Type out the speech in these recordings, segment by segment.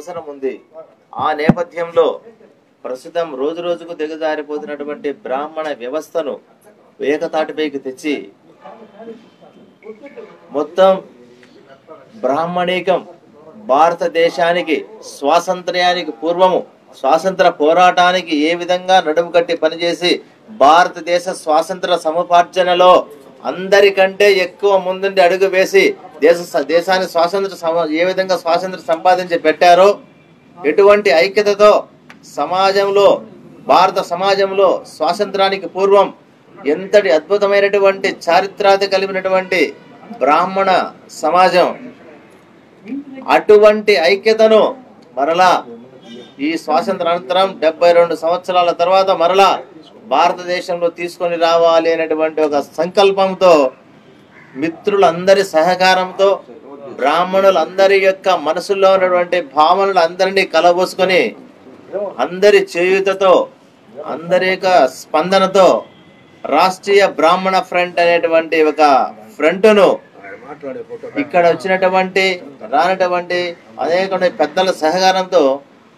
అవసరం ఉంది ఆ నేపథ్యంలో ప్రస్తుతం రోజు రోజుకు దిగజారిపోతున్నటువంటి బ్రాహ్మణ వ్యవస్థను ఏకతాటిపైకి తెచ్చి మొత్తం బ్రాహ్మణీకం భారతదేశానికి స్వాతంత్ర్యానికి పూర్వము స్వాతంత్ర పోరాటానికి ఏ విధంగా నడుము కట్టి పనిచేసి భారతదేశ స్వాతంత్ర సముపార్జనలో అందరికంటే ఎక్కువ ముందుండి అడుగు వేసి దేశ దేశాన్ని స్వాతంత్ర ఏ విధంగా స్వాతంత్ర సంపాదించి పెట్టారో ఎటువంటి ఐక్యతతో సమాజంలో భారత సమాజంలో స్వాతంత్రానికి పూర్వం ఎంతటి అద్భుతమైనటువంటి చారిత్రాత కలిగినటువంటి బ్రాహ్మణ సమాజం అటువంటి ఐక్యతను మరలా ఈ స్వాతంత్ర అనంతరం డెబ్బై రెండు సంవత్సరాల తర్వాత మరలా భారతదేశంలో తీసుకొని రావాలి అనేటువంటి ఒక సంకల్పంతో మిత్రులందరి సహకారంతో బ్రాహ్మణులందరి యొక్క మనసులో ఉన్నటువంటి భావనలు అందరినీ కలబోసుకొని అందరి చేయుతతో అందరి యొక్క స్పందనతో రాష్ట్రీయ బ్రాహ్మణ ఫ్రంట్ అనేటువంటి ఒక ఫ్రంట్ను ఇక్కడ వచ్చినటువంటి రానటువంటి అనేక పెద్దల సహకారంతో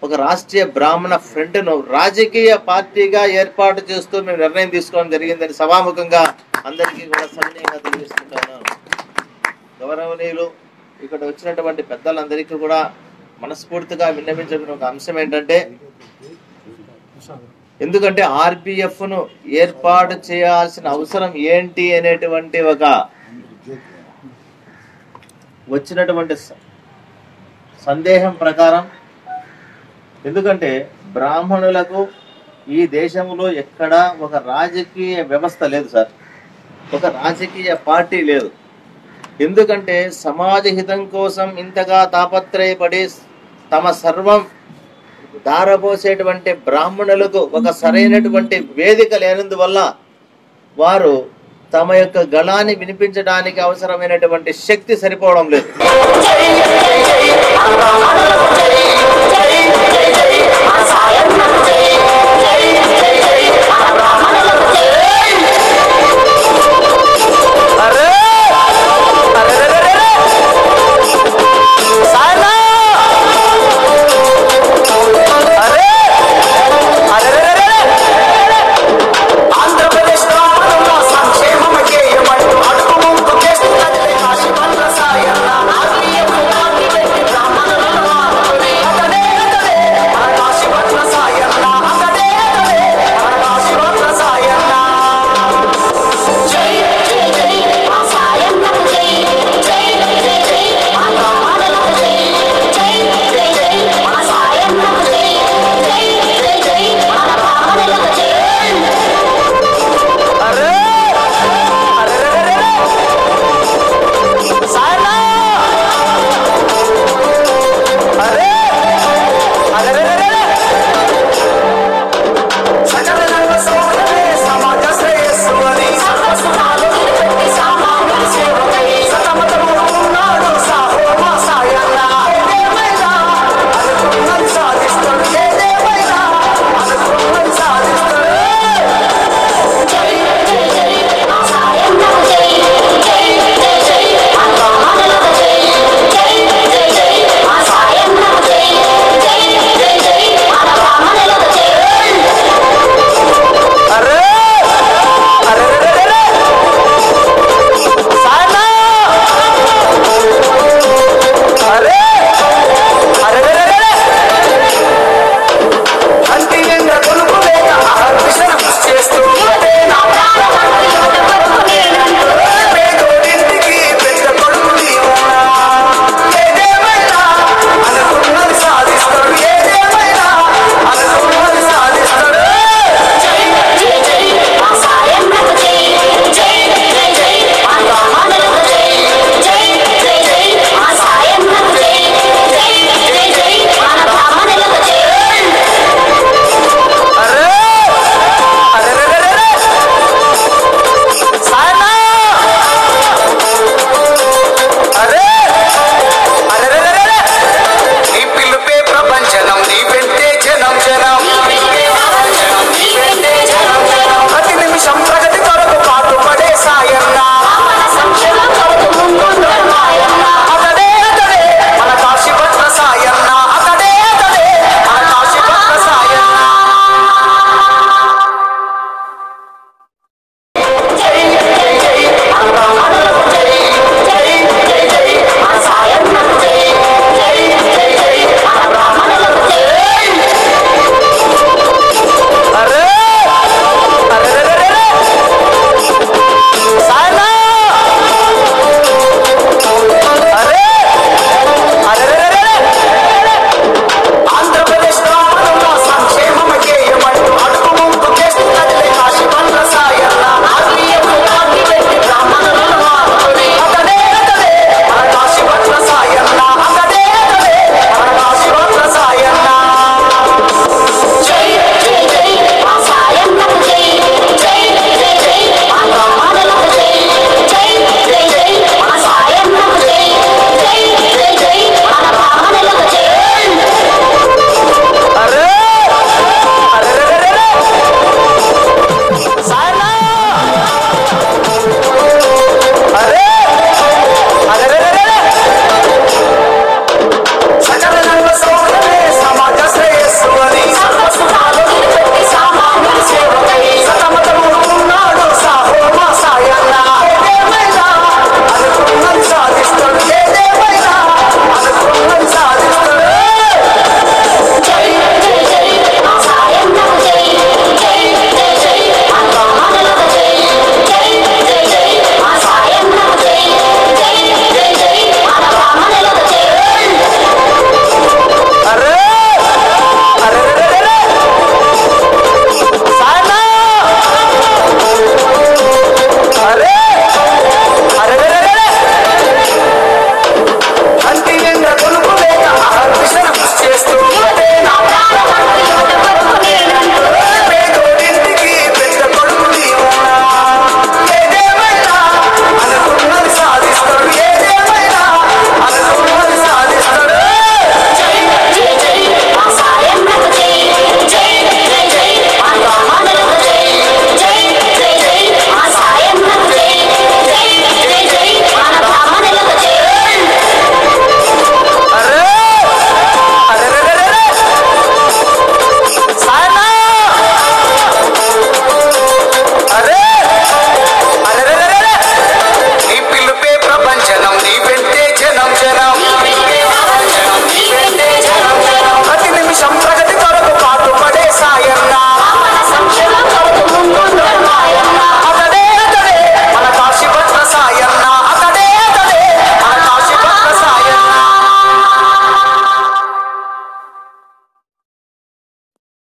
ఒక రాష్ట్రీయ బ్రాహ్మణ ఫ్రంట్ను రాజకీయ పార్టీగా ఏర్పాటు చేస్తూ మేము నిర్ణయం తీసుకోవడం జరిగిందని సభాముఖంగా అందరికీ కూడా సవినయంగా తెలియజేస్తున్నాను. గౌరవనీయులు ఇక్కడ వచ్చినటువంటి పెద్దలందరికీ కూడా మనస్ఫూర్తిగా విన్నవించిన ఒక అంశం ఏంటంటే ఎందుకంటే ఆర్పిఎఫ్ను ఏర్పాటు చేయాల్సిన అవసరం ఏంటి అనేటువంటి ఒక వచ్చినటువంటి సందేహం ప్రకారం ఎందుకంటే బ్రాహ్మణులకు ఈ దేశంలో ఎక్కడా ఒక రాజకీయ వ్యవస్థ లేదు సార్. ఒక రాజకీయ పార్టీ లేదు. ఎందుకంటే సమాజ హితం కోసం ఇంతగా తాపత్రయపడి తమ సర్వం దారబోసేటువంటి బ్రాహ్మణులకు ఒక సరైనటువంటి వేదిక లేనందువల్ల వారు తమ యొక్క గళాన్ని వినిపించడానికి అవసరమైనటువంటి శక్తి సరిపోవడం లేదు.